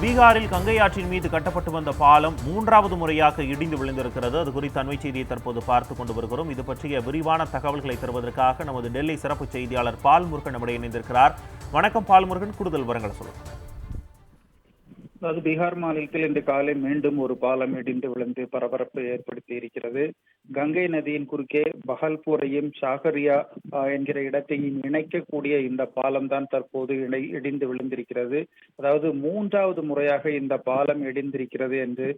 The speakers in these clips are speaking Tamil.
பீகாரில் கங்கை ஆற்றின் மீது கட்டப்பட்டு வந்த பாலம் மூன்றாவது முறையாக இடிந்து விழுந்திருக்கிறது. அது குறித்த அண்மை செய்தியை தற்போது பார்த்துக் கொண்டு வருகிறோம். இது பற்றிய விரிவான தகவல்களை தருவதற்காக நமது டெல்லி சிறப்பு செய்தியாளர் பால் முருகன் நம்முடைய இணைந்திருக்கிறார். வணக்கம் பால் முருகன் கூடுதல் விவரங்களை சொல்லுங்கள். அதாவது பீகார் மாநிலத்தில் இன்று காலை மீண்டும் ஒரு பாலம் இடிந்து விழுந்து பரபரப்பு ஏற்படுத்தி இருக்கிறது. கங்கை நதியின் குறுக்கே பஹல்பூரையும் ஷாகரியா என்கிற இடத்தையும் இணைக்கக்கூடிய இந்த பாலம் தான் தற்போது இடை இடிந்து விழுந்திருக்கிறது. அதாவது மூன்றாவது முறையாக இந்த பாலம் இடிந்திருக்கிறது என்று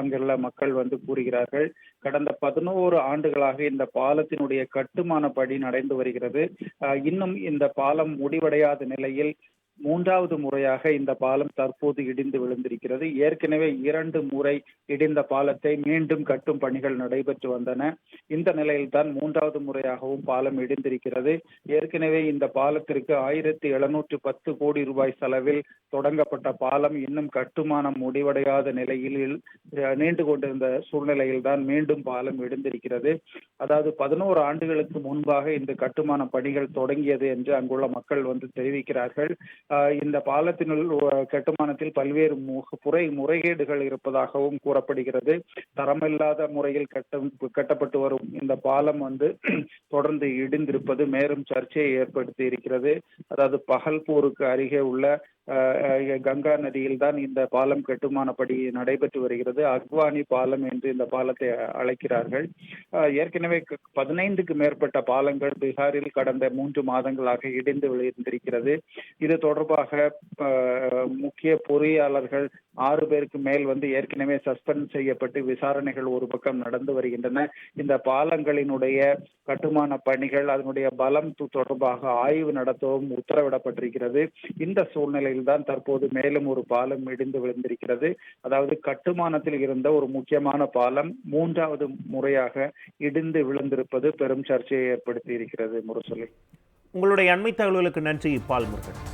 அங்குள்ள மக்கள் வந்து கூறுகிறார்கள். கடந்த பதினோரு ஆண்டுகளாக இந்த பாலத்தினுடைய கட்டுமான பணி நடந்து வருகிறது. இன்னும் இந்த பாலம் முடிவடையாத நிலையில் மூன்றாவது முறையாக இந்த பாலம் தற்போது இடிந்து விழுந்திருக்கிறது. ஏற்கனவே இரண்டு முறை இடிந்த பாலத்தை மீண்டும் கட்டும் பணிகள் நடைபெற்று வந்தன. இந்த நிலையில்தான் மூன்றாவது முறையாகவும் பாலம் இடிந்திருக்கிறது. ஏற்கனவே இந்த பாலத்திற்கு ஆயிரத்தி எழுநூற்று பத்து கோடி ரூபாய் செலவில் தொடங்கப்பட்ட பாலம் இன்னும் கட்டுமானம் முடிவடையாத நிலையில் அஹ், நீண்டு கொண்டிருந்த சூழ்நிலையில் தான் மீண்டும் பாலம் இடிந்திருக்கிறது. அதாவது பதினோரு ஆண்டுகளுக்கு முன்பாக இந்த கட்டுமான பணிகள் தொடங்கியது என்று அங்குள்ள மக்கள் வந்து தெரிவிக்கிறார்கள். இந்த பாலத்தினுள் கட்டுமானத்தில் பல்வேறு புறை முறைகேடுகள் இருப்பதாகவும் கூறப்படுகிறது. தரமில்லாத முறையில் கட்ட கட்டப்பட்டு வரும் இந்த பாலம் வந்து தொடர்ந்து இடிந்திருப்பது மேலும் சர்ச்சையை ஏற்படுத்தி இருக்கிறது. அதாவது பகல்பூருக்கு அருகே உள்ள கங்கா நதியில் தான் இந்த பாலம் கட்டுமான நடைபெற்று வருகிறது. அக்வானி பாலம் என்று இந்த பாலத்தை அழைக்கிறார்கள். ஏற்கனவே பதினைந்துக்கு மேற்பட்ட பாலங்கள் பீகாரில் கடந்த மூன்று மாதங்களாக இடிந்து விழுந்திருக்கிறது. இது தொடர்பாக முக்கிய பொறியாளர்கள் ஆறு பேருக்கு மேல் வந்து ஏற்கனவே சஸ்பெண்ட் செய்யப்பட்டு விசாரணைகள் ஒரு பக்கம் நடந்து வருகின்றன. இந்த பாலங்களினுடைய கட்டுமான பணிகள் அதனுடைய பலம் தொடர்பாக ஆய்வு நடத்தவும் உத்தரவிடப்பட்டிருக்கிறது. இந்த சூழ்நிலை தான் தற்போது மேலும் ஒரு பாலம் இடிந்து விழுந்திருக்கிறது. அதாவது கட்டுமானத்தில் இருந்த ஒரு முக்கியமான பாலம் மூன்றாவது முறையாக இடிந்து விழுந்திருப்பது பெரும் சர்ச்சையை ஏற்படுத்தி இருக்கிறது முரசொலி. உங்களுடைய அண்மை தகவல்களுக்கு நன்றி பால் முருகன்.